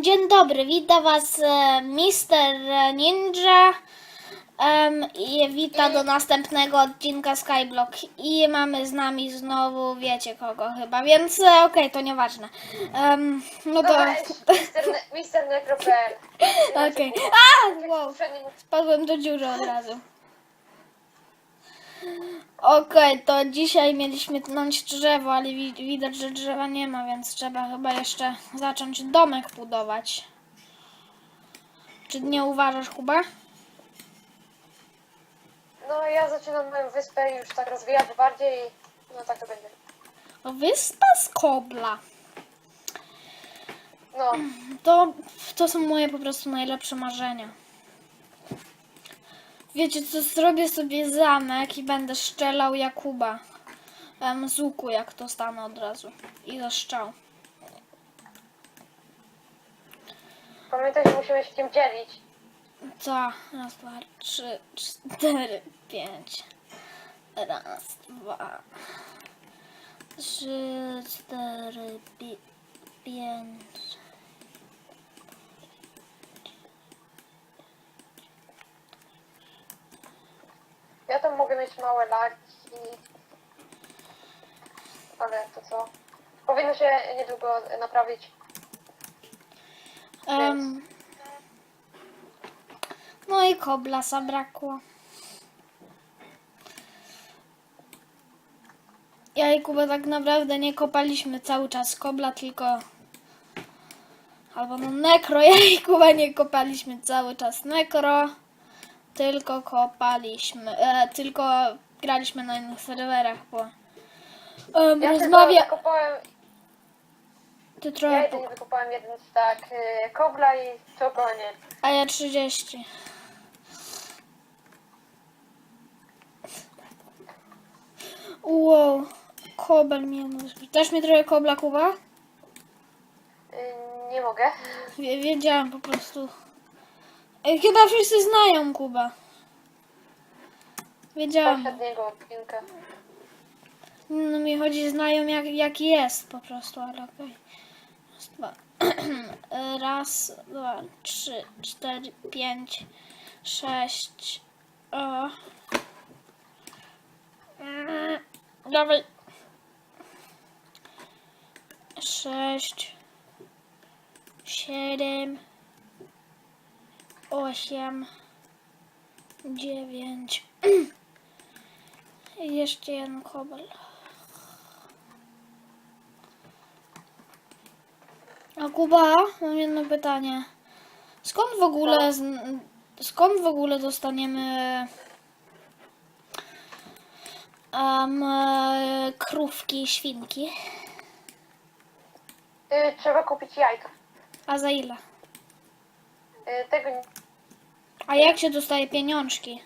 Dzień dobry, witam Was e, Mister Ninja em, i wita do następnego odcinka Skyblock i mamy z nami znowu, wiecie kogo chyba, więc e, okej, to nieważne. Em, no to, Mister, Necro.pl okej. A, wow, spadłem do dziury od razu. Okej, to dzisiaj mieliśmy tnąć drzewo, ale wi- widać, że drzewa nie ma, więc trzeba chyba jeszcze zacząć domek budować. Czy nie uważasz, Kuba? No ja zaczynam moją wyspę już tak rozwijać bardziej. No tak to będzie. Wyspa z kobla. No, To, to są moje po prostu najlepsze marzenia. Wiecie co, zrobię sobie zamek i będę strzelał Jakuba. Z łuku, jak to stanę od razu. I ze strzał. pamiętaj, że musimy się tym dzielić. Co? Raz, dwa, trzy, cztery, pięć. Raz, dwa, trzy, cztery, pi- pięć. Ja tam mogę mieć małe lagi. Ale to co? Powinno się niedługo naprawić. Em, no i kobla zabrakło. Ja i Kuba tak naprawdę nie kopaliśmy cały czas kobla, tylko... Albo no nekro, ja i Kuba nie kopaliśmy cały czas nekro, tylko kopaliśmy, e, tylko graliśmy na innych serwerach, bo... Um, Ja tylko rozmawia... wykopałem, Ty ja trochę... jedynie wykopałem jeden stack y, kobla i to koniec. A ja 30. Wow, kobel mnie nóż. Dasz mi trochę kobla, Kuba? Y, nie mogę. Wie- Wiedziałam po prostu. Chyba wszyscy znają Kuba. Wiedziałam. Poprzedniego odcinka. No mi chodzi, znają jak, jaki jest po prostu, ale okej. Raz, dwa. Raz, dwa, trzy, cztery, pięć, sześć. O. Mm, Dawaj. Sześć. Siedem. Osiem. Dziewięć. Jeszcze jeden kobel. A Kuba, mam jedno pytanie. Skąd w ogóle z, skąd w ogóle dostaniemy um, krówki i świnki? Y, trzeba kupić jajka. A za ile? Y, tego nie... A jak się dostaje pieniążki?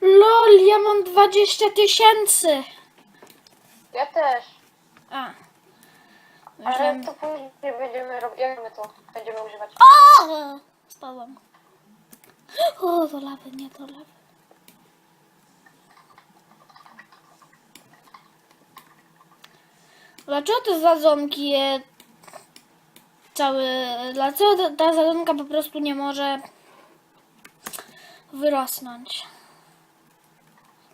LOL, ja mam 20 tysięcy! Ja też. A. Ale Myślałem... to później będziemy robić. Jak my to będziemy używać? O! Spadłam. O, do lawy, nie do lawy. Dlaczego te zadzonki e, cały... Dlaczego ta- zadzonka po prostu nie może wyrosnąć?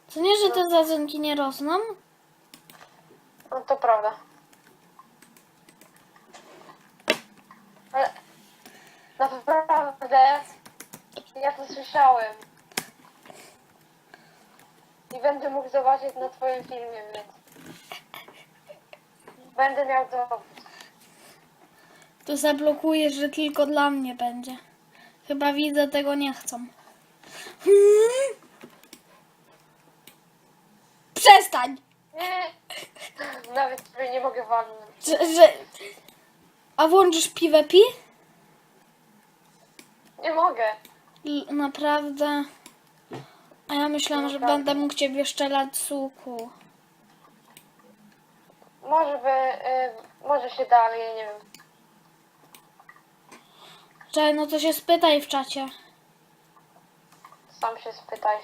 Co nie, że te zadzonki nie rosną? No to prawda. Ale naprawdę ja to słyszałem. I będę mógł zobaczyć na twoim filmie, więc będę miał to. To zablokujesz, że tylko dla mnie będzie. Chyba widzę, tego nie chcą. Hmm? Przestań! Nie, nawet sobie nie mogę walnąć. Że, że... A włączysz PvP? Nie mogę. L- naprawdę? A ja myślałam, że Naprawdę. będę mógł ciebie szczelać z łuku. Może by, y, może się da, ale ja nie wiem. Czekaj, no to się spytaj w czacie. Sam się spytaj.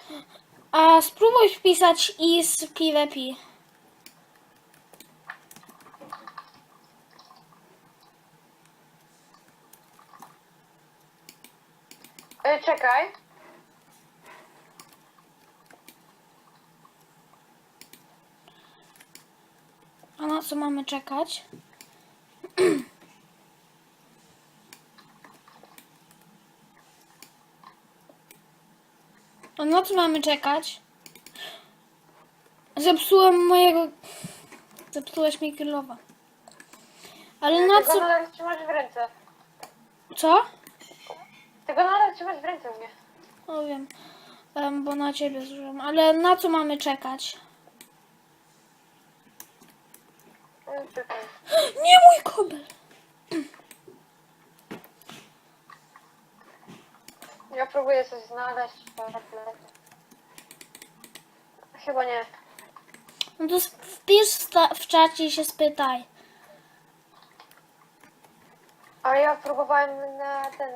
A spróbuj wpisać i z PvP. E, czekaj. A na co mamy czekać? A na co mamy czekać? Zepsułem mojego... Zepsułeś mi kilowa. Ale na Tego co... nadal trzymasz w ręce. Co? Tego nadal trzymasz w ręce u mnie. No wiem, em, bo na ciebie zużyłem. Ale na co mamy czekać? Czekaj. Nie mój kobel! Ja próbuję coś znaleźć. ale- Chyba nie. No to wpisz w, w czacie i się spytaj. A ja próbowałem na ten,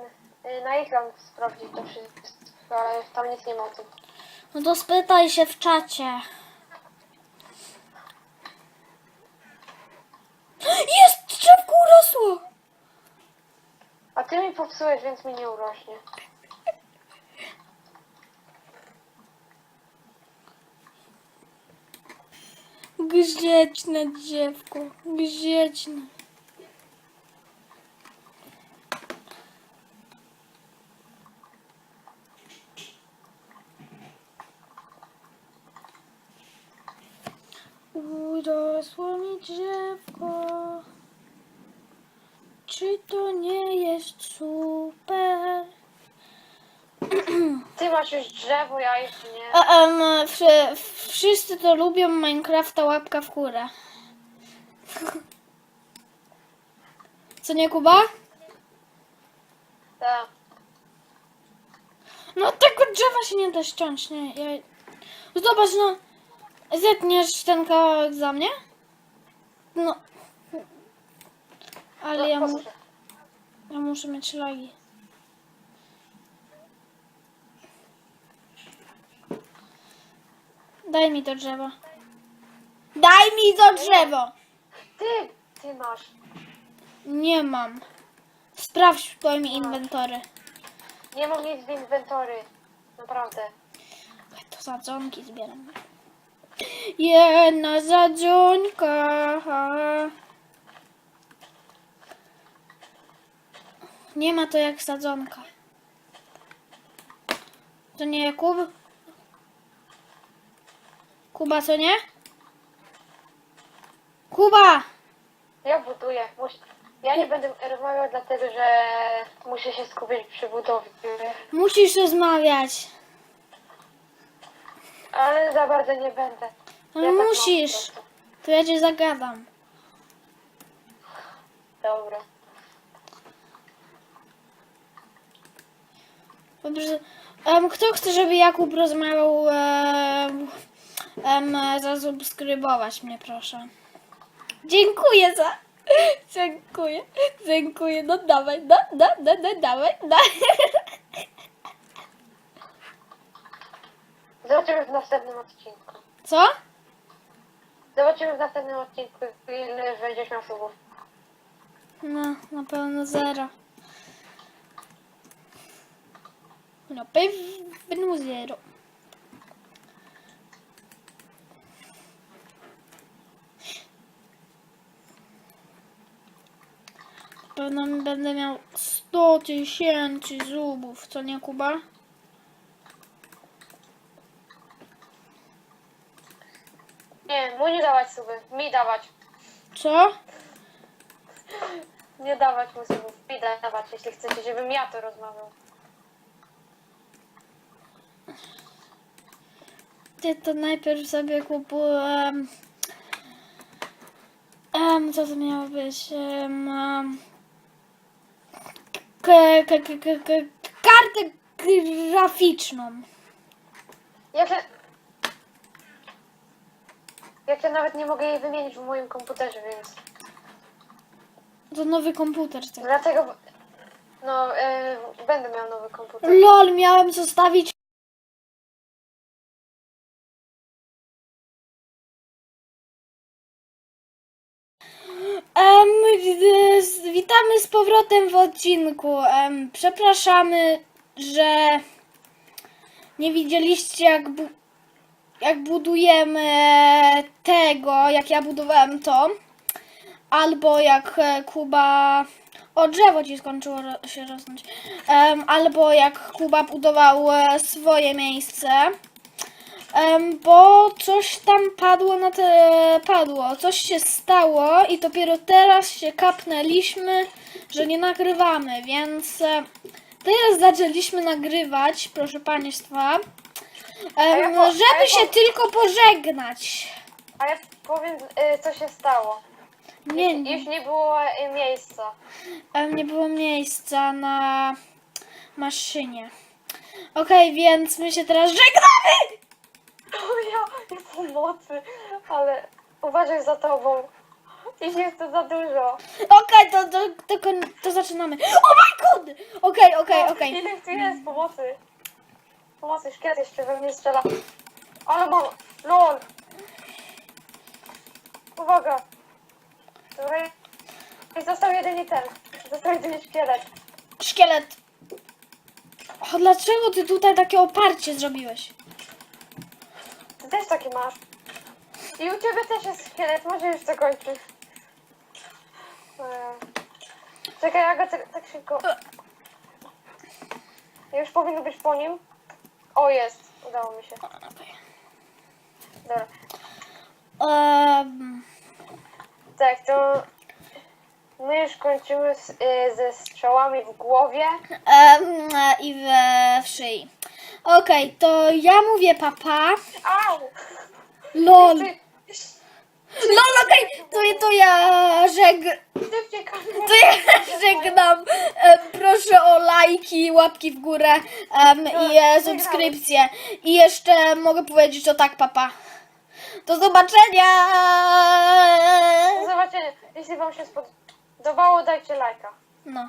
y, na ekran sprawdzić to wszystko, ale tam nic nie ma o tym. No to spytaj się w czacie. Jest! Drzewko urosło! A ty mi popsułeś, więc mi nie urośnie. Grzeczne dziewko, grzeczne. Urosło mi drzewko. Czy to nie jest super? Ty masz już drzewo, ja jeszcze nie. A, em, wszy- wszyscy to lubią Minecrafta łapka w górę. Co nie, Kuba? Tak. No tego drzewa się nie da ściąć, nie? Ja... Zobacz, no. Zetniesz ten kawałek za mnie? No. Ale ja, No, mu... proszę. ja muszę mieć lagi. Daj mi to drzewo. Daj mi to drzewo! Ty, ty masz. Nie mam. Sprawdź w twoim inwentory. Nie mam nic w inwentory. Naprawdę. To sadzonki zbieram. Jedna sadzonka. Nie ma to jak sadzonka. To nie Jakub? Kuba, co nie? Kuba! Ja buduję. Mus... Ja nie będę rozmawiał dlatego, że muszę się skupić przy budowie. Musisz rozmawiać. Ale za bardzo nie będę. Ale Ja tak mam musisz. po prostu. To ja cię zagadam. Dobra. Dobrze. Em, kto chce, żeby Jakub rozmawiał, em, em, zasubskrybować mnie, proszę. Dziękuję za... Dziękuję, dziękuję. No dawaj, no, no, no, no dawaj, no. Zobaczymy w następnym odcinku. Co? Zobaczymy w następnym odcinku, ile będziesz miał subów. No, na pewno zero. No pewno zero. Pewno będę miał 100 tysięcy zubów, co nie Kuba? Nie, mu nie dawać suby. Mi dawać. Co? Nie dawać mu subów. Mi dawać, jeśli chcecie, żebym ja to rozmawiał. Ty to najpierw sobie kupiłem. Um, co to miało być? Um, um, kartę graficzną. Jak ja... Jak ja nawet nie mogę jej wymienić w moim komputerze, więc... To nowy komputer. Tak. Dlatego... No, e, będę miał nowy komputer. LOL, miałem zostawić. Witamy z powrotem w odcinku. Przepraszamy, że nie widzieliście jak, bu- jak budujemy tego, jak ja budowałem to, albo jak e, Kuba... O, drzewo ci skończyło się rosnąć. Albo jak Kuba budował e, swoje miejsce. Bo coś tam padło na te... padło. Coś się stało i dopiero teraz się kapnęliśmy, że nie nagrywamy, więc e, teraz zaczęliśmy nagrywać, proszę Państwa, żeby się tylko pożegnać. A ja powiem, y, co się stało. Nie, nie, Już nie było y, miejsca. nie było miejsca na maszynie. Okej, więc my się teraz żegnamy! O ja, nie pomocy, ale uważaj za tobą. Ich jest to za dużo. Okej, to, to, to, kon- to zaczynamy. Oh my god! Okej, okej, okej. Ile tu jest pomocy? Pomocy, szkielet jeszcze we mnie strzela. Ale mam, lol. Uwaga. Dobra, i został jedynie ten. Został jedynie szkielet. Szkielet. O, dlaczego ty tutaj takie oparcie zrobiłeś? Też taki masz. I u ciebie też jest szkielet, może już to kończy. Eee, Czekaj, ja go tak, tak szybko... Już powinno być po nim. O, jest. Udało mi się. Dobra. Um, Tak, to my już kończymy z, y, ze strzałami w głowie. em, I we w szyi. Okej, to ja mówię papa. Au! Lol. Ty, Lol, okej, to, to ja żeg... ty wciekasz To ja żegnam. E, proszę o lajki, łapki w górę em, i e, subskrypcje. I jeszcze mogę powiedzieć o tak, papa. Do zobaczenia! Do zobaczenia. Jeśli wam się spodobało, dajcie lajka. No.